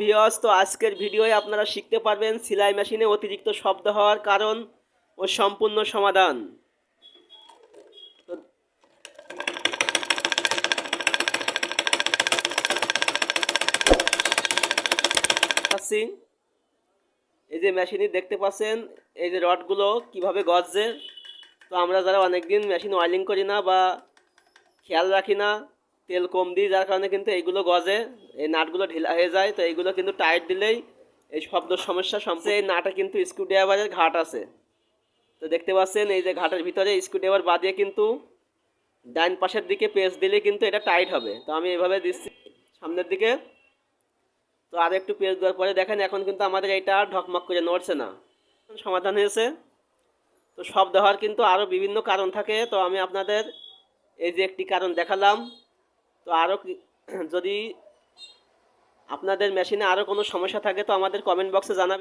ভিওস তো আজকের ভিডিওয়ে আপনারা শিখতে পারবেন সেলাই মেশিনে অতিরিক্ত শব্দ হওয়ার কারণ ও সম্পূর্ণ সমাধান। পাচ্ছি এই যে মেশিনে দেখতে পাচ্ছেন, এই যে রডগুলো কীভাবে গজছে তো আমরা যারা অনেকদিন মেশিন অয়েলিং করি না বা খেয়াল রাখি না তেল কম দিই, যার কারণে কিন্তু এইগুলো গজে, এই নাটগুলো ঢিলা হয়ে যায়। তো এইগুলো কিন্তু টাইট দিলেই এই শব্দ সমস্যা সম্পূর্ণ। এই নাটে কিন্তু স্ক্রুড্রাইভারের ঘাট আছে। তো দেখতে পাচ্ছেন, এই যে ঘাটের ভিতরে স্ক্রুড্রাইভার বাদিয়ে কিন্তু ডাইন পাশের দিকে পেঁচ দিলে কিন্তু এটা টাইট হবে। তো আমি এভাবে দিচ্ছি সামনের দিকে। তো আর একটু পেঁচ দেওয়ার পরে দেখেন, এখন কিন্তু আমাদের এটা আর ঢকমক করে নড়ছে না। সমাধান হয়েছে। তো শব্দ হওয়ার কিন্তু আরও বিভিন্ন কারণ থাকে। তো আমি আপনাদের এই যে একটি কারণ দেখালাম। তো আরও যদি আপনাদের মেশিনে আরও কোনো সমস্যা থাকে তো আমাদের কমেন্ট বক্সে জানাবেন।